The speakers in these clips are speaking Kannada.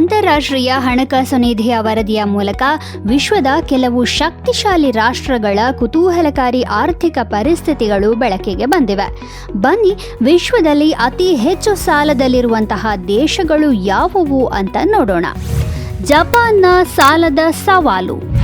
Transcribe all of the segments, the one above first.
ಅಂತಾರಾಷ್ಟ್ರೀಯ ಹಣಕಾಸು ನಿಧಿಯ ವರದಿಯ ಮೂಲಕ ವಿಶ್ವದ ಕೆಲವು ಶಕ್ತಿಶಾಲಿ ರಾಷ್ಟ್ರಗಳ ಕುತೂಹಲಕಾರಿ ಆರ್ಥಿಕ ಪರಿಸ್ಥಿತಿಗಳು ಬೆಳಕಿಗೆ ಬಂದಿವೆ. ಬನ್ನಿ, ವಿಶ್ವದಲ್ಲಿ ಅತಿ ಹೆಚ್ಚು ಸಾಲದಲ್ಲಿರುವಂತಹ ದೇಶಗಳು ಯಾವುವು ಅಂತ ನೋಡೋಣ. ಜಪಾನ್ನ ಸಾಲದ ಸವಾಲು.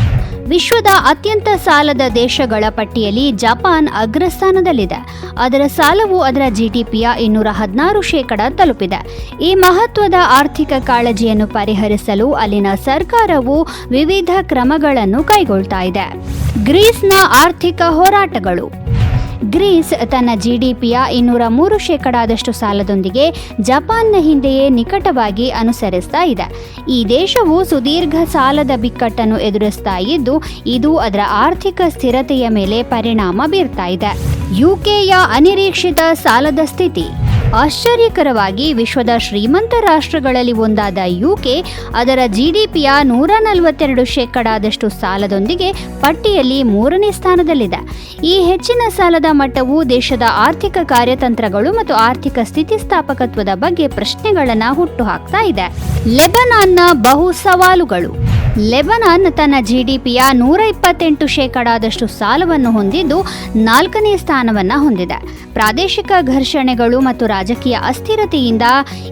ವಿಶ್ವದ ಅತ್ಯಂತ ಸಾಲದ ದೇಶಗಳ ಪಟ್ಟಿಯಲ್ಲಿ ಜಪಾನ್ ಅಗ್ರಸ್ಥಾನದಲ್ಲಿದೆ. ಅದರ ಸಾಲವು ಅದರ ಜಿಡಿಪಿಯ ಇನ್ನೂರ ಹದಿನಾರು ಶೇಕಡ ತಲುಪಿದೆ. ಈ ಮಹತ್ವದ ಆರ್ಥಿಕ ಕಾಳಜಿಯನ್ನು ಪರಿಹರಿಸಲು ಅಲ್ಲಿನ ಸರ್ಕಾರವು ವಿವಿಧ ಕ್ರಮಗಳನ್ನು ಕೈಗೊಳ್ತಾ ಇದೆ. ಗ್ರೀಸ್ನ ಆರ್ಥಿಕ ಹೋರಾಟಗಳು. ಗ್ರೀಸ್ ತನ್ನ ಜಿಡಿಪಿಯ ಇನ್ನೂರ ಮೂರು ಶೇಕಡಾದಷ್ಟು ಸಾಲದೊಂದಿಗೆ ಜಪಾನ್ನ ಹಿಂದೆಯೇ ನಿಕಟವಾಗಿ ಅನುಸರಿಸ್ತಾ ಇದೆ. ಈ ದೇಶವು ಸುದೀರ್ಘ ಸಾಲದ ಬಿಕ್ಕಟ್ಟನ್ನು ಎದುರಿಸ್ತಾ ಇದ್ದು, ಇದು ಅದರ ಆರ್ಥಿಕ ಸ್ಥಿರತೆಯ ಮೇಲೆ ಪರಿಣಾಮ ಬೀರ್ತಾ ಇದೆ. ಯುಕೆಯ ಅನಿರೀಕ್ಷಿತ ಸಾಲದ ಸ್ಥಿತಿ. ಆಶ್ಚರ್ಯಕರವಾಗಿ ವಿಶ್ವದ ಶ್ರೀಮಂತ ರಾಷ್ಟ್ರಗಳಲ್ಲಿ ಒಂದಾದ ಯುಕೆ ಅದರ ಜಿಡಿಪಿಯ ನೂರ ನಲವತ್ತೆರಡು ಶೇಕಡಾದಷ್ಟು ಸಾಲದೊಂದಿಗೆ ಪಟ್ಟಿಯಲ್ಲಿ ಮೂರನೇ ಸ್ಥಾನದಲ್ಲಿದೆ. ಈ ಹೆಚ್ಚಿನ ಸಾಲದ ಮಟ್ಟವು ದೇಶದ ಆರ್ಥಿಕ ಕಾರ್ಯತಂತ್ರಗಳು ಮತ್ತು ಆರ್ಥಿಕ ಸ್ಥಿತಿಸ್ಥಾಪಕತ್ವದ ಬಗ್ಗೆ ಪ್ರಶ್ನೆಗಳನ್ನು ಹುಟ್ಟುಹಾಕ್ತಾ ಇದೆ. ಲೆಬನಾನ್ನ ಬಹು ಸವಾಲುಗಳು. ಲೆಬನಾನ್ ತನ್ನ ಜಿಡಿಪಿಯ ನೂರ ಇಪ್ಪತ್ತೆಂಟು ಶೇಕಡಾದಷ್ಟು ಸಾಲವನ್ನು ಹೊಂದಿದ್ದು ನಾಲ್ಕನೇ ಸ್ಥಾನವನ್ನು ಹೊಂದಿದೆ. ಪ್ರಾದೇಶಿಕ ಘರ್ಷಣೆಗಳು ಮತ್ತು ರಾಜಕೀಯ ಅಸ್ಥಿರತೆಯಿಂದ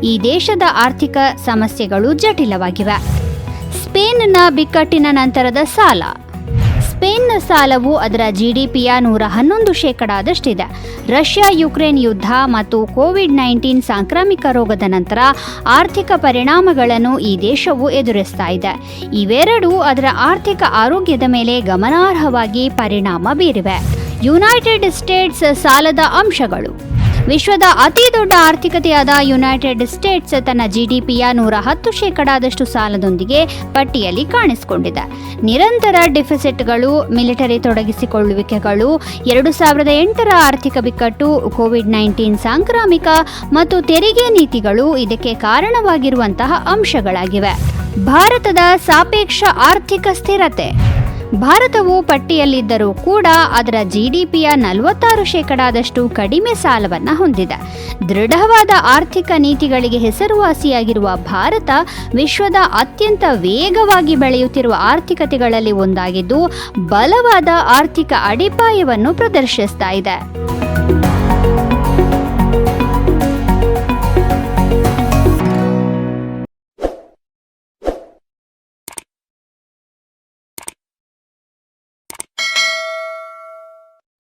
ಈ ದೇಶದ ಆರ್ಥಿಕ ಸಮಸ್ಯೆಗಳು ಜಟಿಲವಾಗಿವೆ. ಸ್ಪೇನ್ನ ಬಿಕ್ಕಟ್ಟಿನ ನಂತರದ ಸಾಲ. ಸ್ಪೇನ್ನ ಸಾಲವು ಅದರ ಜಿಡಿಪಿಯ ನೂರ ಹನ್ನೊಂದು ಶೇಕಡಾದಷ್ಟಿದೆ. ರಷ್ಯಾ ಯುಕ್ರೇನ್ ಯುದ್ಧ ಮತ್ತು ಕೋವಿಡ್ ನೈನ್ಟೀನ್ ಸಾಂಕ್ರಾಮಿಕ ರೋಗದ ನಂತರ ಆರ್ಥಿಕ ಪರಿಣಾಮಗಳನ್ನು ಈ ದೇಶವು ಎದುರಿಸ್ತಾ ಇದೆ. ಇವೆರಡೂ ಅದರ ಆರ್ಥಿಕ ಆರೋಗ್ಯದ ಮೇಲೆ ಗಮನಾರ್ಹವಾಗಿ ಪರಿಣಾಮ ಬೀರಿವೆ. ಯುನೈಟೆಡ್ ಸ್ಟೇಟ್ಸ್ ಸಾಲದ ಅಂಶಗಳು. ವಿಶ್ವದ ಅತಿ ದೊಡ್ಡ ಆರ್ಥಿಕತೆಯಾದ ಯುನೈಟೆಡ್ ಸ್ಟೇಟ್ಸ್ ತನ್ನ ಜಿಡಿಪಿಯ ನೂರ ಹತ್ತು ಶೇಕಡಾದಷ್ಟು ಸಾಲದೊಂದಿಗೆ ಪಟ್ಟಿಯಲ್ಲಿ ಕಾಣಿಸಿಕೊಂಡಿದೆ. ನಿರಂತರ ಡಿಫಿಸಿಟ್ಗಳು, ಮಿಲಿಟರಿ ತೊಡಗಿಸಿಕೊಳ್ಳುವಿಕೆಗಳು, ಎರಡು ಸಾವಿರದ ಎಂಟರ ಆರ್ಥಿಕ ಬಿಕ್ಕಟ್ಟು, ಕೋವಿಡ್ ನೈನ್ಟೀನ್ ಸಾಂಕ್ರಾಮಿಕ ಮತ್ತು ತೆರಿಗೆ ನೀತಿಗಳು ಇದಕ್ಕೆ ಕಾರಣವಾಗಿರುವಂತಹ ಅಂಶಗಳಾಗಿವೆ. ಭಾರತದ ಸಾಪೇಕ್ಷ ಆರ್ಥಿಕ ಸ್ಥಿರತೆ ಭಾರತವು ಪಟ್ಟಿಯಲ್ಲಿದ್ದರೂ ಕೂಡ ಅದರ ಜಿಡಿಪಿಯ ನಲವತ್ತಾರು ಶೇಕಡಾದಷ್ಟು ಕಡಿಮೆ ಸಾಲವನ್ನು ಹೊಂದಿದೆ. ದೃಢವಾದ ಆರ್ಥಿಕ ನೀತಿಗಳಿಗೆ ಹೆಸರುವಾಸಿಯಾಗಿರುವ ಭಾರತ ವಿಶ್ವದ ಅತ್ಯಂತ ವೇಗವಾಗಿ ಬೆಳೆಯುತ್ತಿರುವ ಆರ್ಥಿಕತೆಗಳಲ್ಲಿ ಒಂದಾಗಿದ್ದು, ಬಲವಾದ ಆರ್ಥಿಕ ಅಡಿಪಾಯವನ್ನು ಪ್ರದರ್ಶಿಸ್ತಾ ಇದೆ.